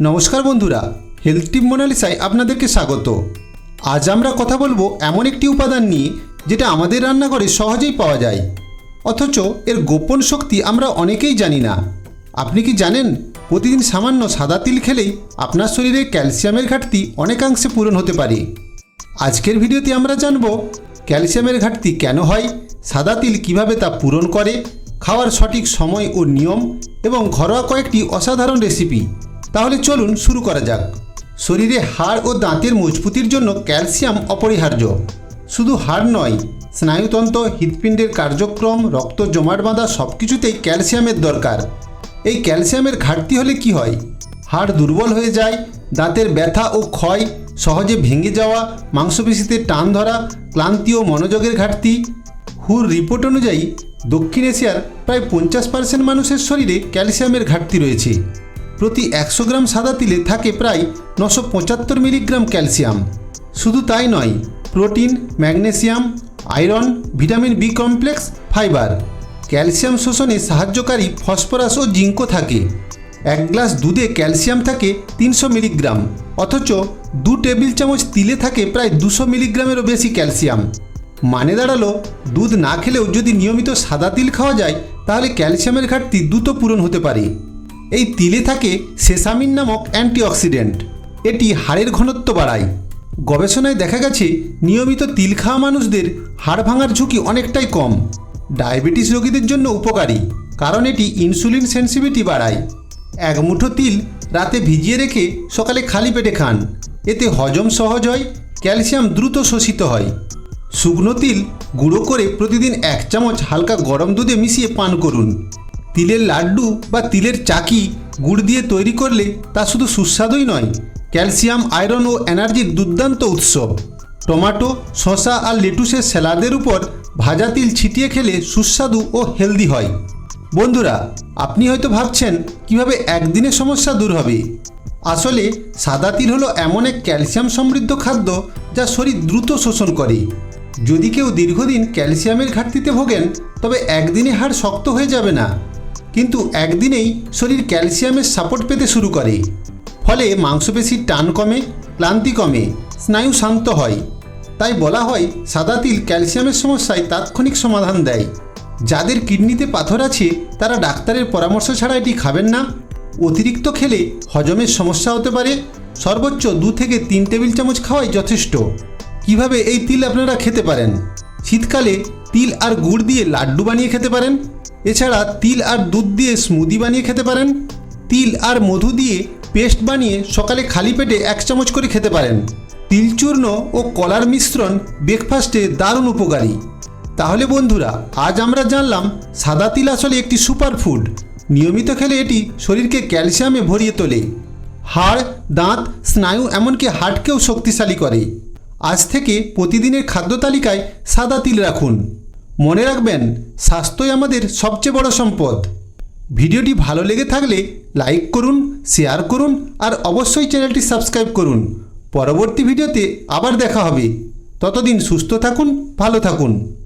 নমস্কার বন্ধুরা হেলথ টিপ মোনালিসায় আপনাদেরকে স্বাগত। আজ আমরা কথা বলব এমন একটি উপাদান নিয়ে, যেটা আমাদের রান্নাঘরে সহজেই পাওয়া যায়। অথচ এর গোপন শক্তি আমরা অনেকেই জানি না। আপনি কি জানেন, প্রতিদিন সামান্য সাদা তিল খেলেই আপনার শরীরে ক্যালসিয়ামের ঘাটতি অনেকাংশে পূরণ হতে পারে। আজকের ভিডিওতে আমরা জানব, ক্যালসিয়ামের ঘাটতি কেন হয়, সাদা তিল কীভাবে তা পূরণ করে, খাওয়ার সঠিক সময় ও নিয়ম, এবং ঘরোয়া কয়েকটি অসাধারণ রেসিপি। তাহলে চলুন শুরু করা যাক। শরীরে হাড় ও দাঁতের মজবুতির জন্য ক্যালসিয়াম অপরিহার্য। শুধু হাড় নয়, স্নায়ুতন্ত্র, হৃৎপিণ্ডের কার্যক্রম, রক্ত জমাট বাঁধা সব কিছুতেই ক্যালসিয়ামের দরকার। এই ক্যালসিয়ামের ঘাটতি হলে কি হয়? হাড় দুর্বল হয়ে যায়, দাঁতের ব্যথা ও ক্ষয়, সহজে ভেঙে যাওয়া, মাংসপেশিতে টান ধরা, ক্লান্তি ও মনোযোগের ঘাটতি। হুর রিপোর্ট অনুযায়ী দক্ষিণ এশিয়ার প্রায় পঞ্চাশ পার্সেন্ট মানুষের শরীরে ক্যালসিয়ামের ঘাটতি রয়েছে। প্রতি একশো গ্রাম সাদা তিলে থাকে প্রায় নশো পঁচাত্তর মিলিগ্রাম ক্যালসিয়াম। শুধু তাই নয়, protein, magnesium, iron, vitamin B complex, fibre, calcium শোষণে সাহায্যকারী ফসফরাস ও জিঙ্কও থাকে। এক গ্লাস দুধে ক্যালসিয়াম থাকে তিনশো মিলিগ্রাম, অথচ দু টেবিল চামচ তিলে থাকে প্রায় দুশো মিলিগ্রামেরও বেশি ক্যালসিয়াম। মানে দাঁড়াল, দুধ না খেলেও যদি নিয়মিত সাদা তিল খাওয়া যায়, তাহলে ক্যালসিয়ামের ঘাটতি দ্রুত পূরণ হতে পারে। এই তিলে থাকে সেসামিন নামক অ্যান্টিঅক্সিডেন্ট। এটি হাড়ের ঘনত্ব বাড়ায়। গবেষণায় দেখা গেছে, নিয়মিত তিল খাওয়া মানুষদের হাড় ভাঙার ঝুঁকি অনেকটাই কম। ডায়াবেটিস রোগীদের জন্য উপকারী, কারণ এটি ইনসুলিন সেন্সিভিটি বাড়ায়। এক মুঠো তিল রাতে ভিজিয়ে রেখে সকালে খালি পেটে খান। এতে হজম সহজ হয়, ক্যালসিয়াম দ্রুত শোষিত হয়। শুকনো তিল গুঁড়ো করে প্রতিদিন এক চামচ হালকা গরম দুধে মিশিয়ে পান করুন। তিলের লাড্ডু বা তিলের চাকি গুড় দিয়ে তৈরি করলে তা শুধু সুস্বাদুই নয়, ক্যালসিয়াম, আয়রন ও এনার্জির দুর্দান্ত উৎস টমাটো, শসা আর লেটুসের স্যালাদের উপর ভাজা তিল ছিটিয়ে খেলে সুস্বাদু ও হেলদি হয়। বন্ধুরা, আপনি হয়তো ভাবছেন, কীভাবে একদিনে সমস্যা দূর হবে? আসলে সাদা তিল হলো এমন এক ক্যালসিয়াম সমৃদ্ধ খাদ্য যা শরীর দ্রুত শোষণ করে। যদি কেউ দীর্ঘদিন ক্যালসিয়ামের ঘাটতিতে ভোগেন, তবে একদিনে হাড় শক্ত হয়ে যাবে না। কিন্তু একদিনেই শরীর ক্যালসিয়ামের সাপোর্ট পেতে শুরু করে। ফলে মাংসপেশির টান কমে, ক্লান্তি কমে, স্নায়ু শান্ত হয়। তাই বলা হয়, সাদা তিল ক্যালসিয়ামের সমস্যায় তাৎক্ষণিক সমাধান দেয়। যাদের কিডনিতে পাথর আছে, তারা ডাক্তারের পরামর্শ ছাড়া এটি খাবেন না। অতিরিক্ত খেলে হজমের সমস্যা হতে পারে। সর্বোচ্চ দু থেকে তিন টেবিল চামচ খাওয়াই যথেষ্ট। কীভাবে এই তিল আপনারা খেতে পারেন? শীতকালে তিল আর গুড় দিয়ে লাড্ডু বানিয়ে খেতে পারেন। এছাড়া তিল আর দুধ দিয়ে স্মুদি বানিয়ে খেতে পারেন। তিল আর মধু দিয়ে পেস্ট বানিয়ে সকালে খালি পেটে এক চামচ করে খেতে পারেন। তিলচূর্ণ ও কলার মিশ্রণ ব্রেকফাস্টে দারুণ উপকারী। তাহলে বন্ধুরা, আজ আমরা জানলাম সাদা তিল আসলে একটি সুপার ফুড নিয়মিত খেলে এটি শরীরকে ক্যালসিয়ামে ভরিয়ে তোলে। হাড়, দাঁত, স্নায়ু এমনকি হার্টকেও শক্তিশালী করে। আজ থেকে প্রতিদিনের খাদ্য তালিকায় সাদা তিল রাখুন। মনে রাখবেন, স্বাস্থ্যই আমাদের সবচেয়ে বড় সম্পদ। ভিডিওটি ভালো লেগে থাকলে লাইক করুন, শেয়ার করুন আর অবশ্যই চ্যানেলটি সাবস্ক্রাইব করুন। পরবর্তী ভিডিওতে আবার দেখা হবে। ততদিন সুস্থ থাকুন, ভালো থাকুন।